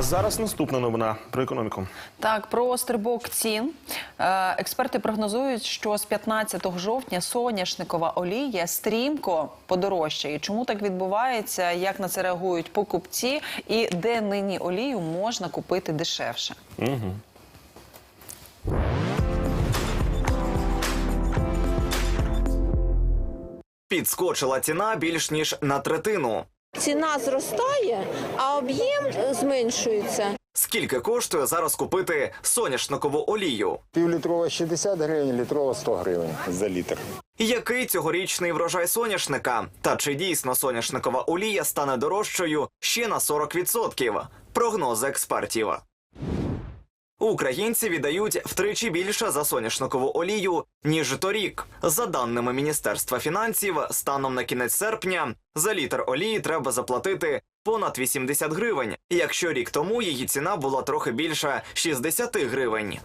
А зараз наступна новина про економіку. Так, про стрибок цін. Е, Експерти прогнозують, що з 15 жовтня соняшникова олія стрімко подорожчає. Чому так відбувається? Як на це реагують покупці? І де нині олію можна купити дешевше? Підскочила ціна більш ніж на третину. Ціна зростає, а об'єм е, зменшується. Скільки коштує зараз купити соняшникову олію? Півлітрова 60 гривень, літрова 100 гривень за літр. Який цьогорічний врожай соняшника? Та чи дійсно соняшникова олія стане дорожчою ще на 40%? Прогнози експертів. Українці віддають втричі більше за соняшникову олію ніж торік. За даними Міністерства фінансів, станом на кінець серпня за літр олії треба заплатити понад 80 гривень, якщо рік тому її ціна була трохи більше 60 гривень.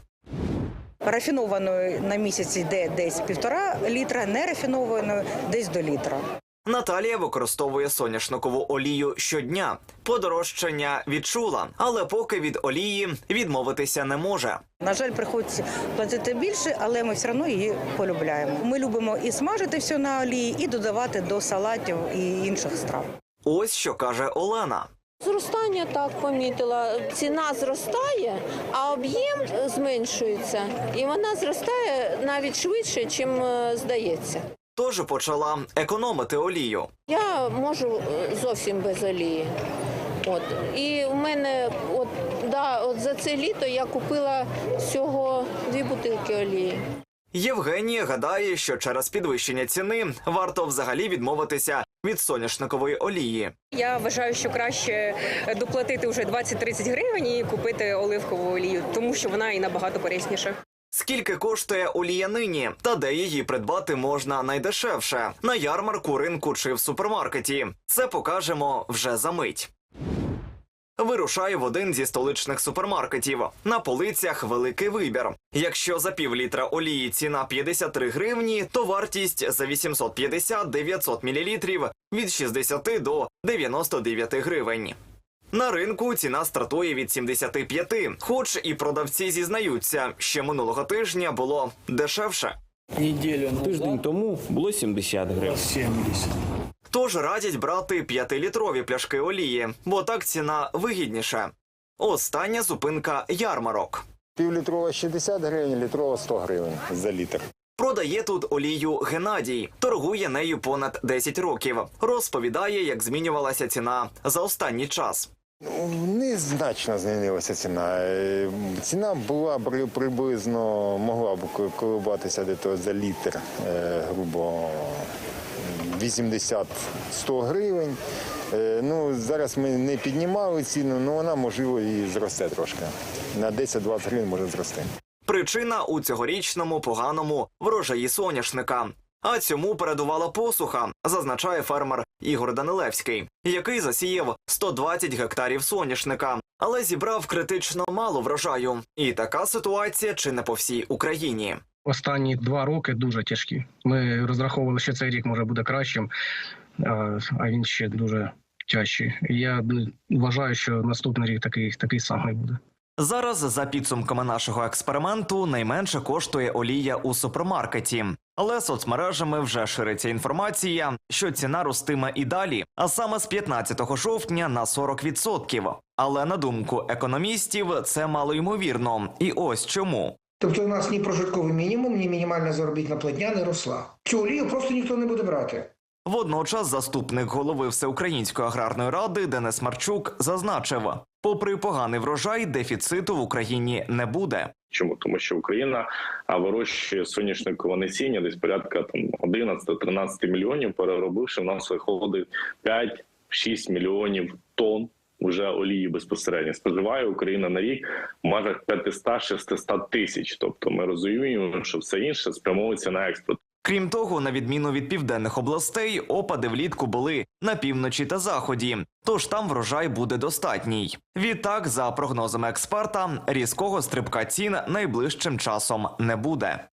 Рафінованою на місяць йде десь півтора літра, нерафінованою десь до літра. Наталія використовує соняшникову олію щодня. Подорожчання відчула, але поки від олії відмовитися не може. На жаль, приходиться платити більше, але ми все одно її полюбляємо. Ми любимо і смажити все на олії, і додавати до салатів і інших страв. Ось що каже Олена. Зростання так помітила. Ціна зростає, а об'єм е, зменшується. І вона зростає навіть швидше, чим е, здається. Тож почала економити олію. Я можу е, зовсім без олії. От і в мене, от да, от за це літо я купила всього дві бутилки олії. Євгенія гадає, що через підвищення ціни варто взагалі відмовитися від соняшникової олії. Я вважаю, що краще доплатити вже 20-30 гривень і купити оливкову олію, тому що вона і набагато корисніша. Скільки коштує олія нині та де її придбати можна найдешевше на ярмарку, ринку чи в супермаркеті? Це покажемо вже за мить. Вирушаю в один зі столичних супермаркетів. На полицях великий вибір. Якщо за пів літра олії ціна 53 гривні, то вартість за 850-900 мл від 60 до 99 гривень. На ринку ціна стартує від 75, хоч і продавці зізнаються, що минулого тижня було дешевше. Неділю тиждень тому було 70 гривень. 70. Тож радять брати 5-літрові пляшки олії, бо так ціна вигідніша. Остання зупинка ярмарок. Півлітрова 60 гривень, літрова 100 гривень за літр. Продає тут олію Геннадій, торгує нею понад 10 років. Розповідає, як змінювалася ціна за останній час. Ну, Незначно змінилася ціна. Е, Ціна була при- приблизно, могла б ко- коливатися десь за літр, е, грубо 80-100 гривень. Е, Ну, зараз ми не піднімали ціну, але вона можливо і зросте трошки. На 10-20 гривень може зрости. Причина у цьогорічному поганому врожаї соняшника. А цьому передувала посуха, зазначає фермер Ігор Данилевський, який засіяв 120 гектарів соняшника, але зібрав критично мало врожаю. І така ситуація чи не по всій Україні. Останні два роки дуже тяжкі. Ми розраховували, що цей рік може буде кращим, а він ще дуже тяжчий. Я вважаю, що наступний рік такий, такий самий буде. Зараз, за підсумками нашого експерименту, найменше коштує олія у супермаркеті. Але соцмережами вже шириться інформація, що ціна ростиме і далі, а саме з 15 жовтня на 40%. Але на думку економістів, це малоймовірно. І ось чому. Тобто у нас ні прожитковий мінімум, ні мінімальна заробітна платня не росла. Цю олію просто ніхто не буде брати. Водночас заступник голови Всеукраїнської аграрної ради Денис Марчук зазначив, попри поганий врожай, дефіциту в Україні не буде. Чому тому, що Україна вирощує соняшникове насіння десь порядка там 11-13 мільйонів, переробивши, в нас виходить 5-6 мільйонів тонн вже олії безпосередньо. Споживає Україна на рік в межах 500-600 тисяч. Тобто ми розуміємо, що все інше спрямовується на експорт. Крім того, на відміну від південних областей, опади влітку були на півночі та заході, тож там врожай буде достатній. Відтак, за прогнозами експерта, різкого стрибка цін найближчим часом не буде.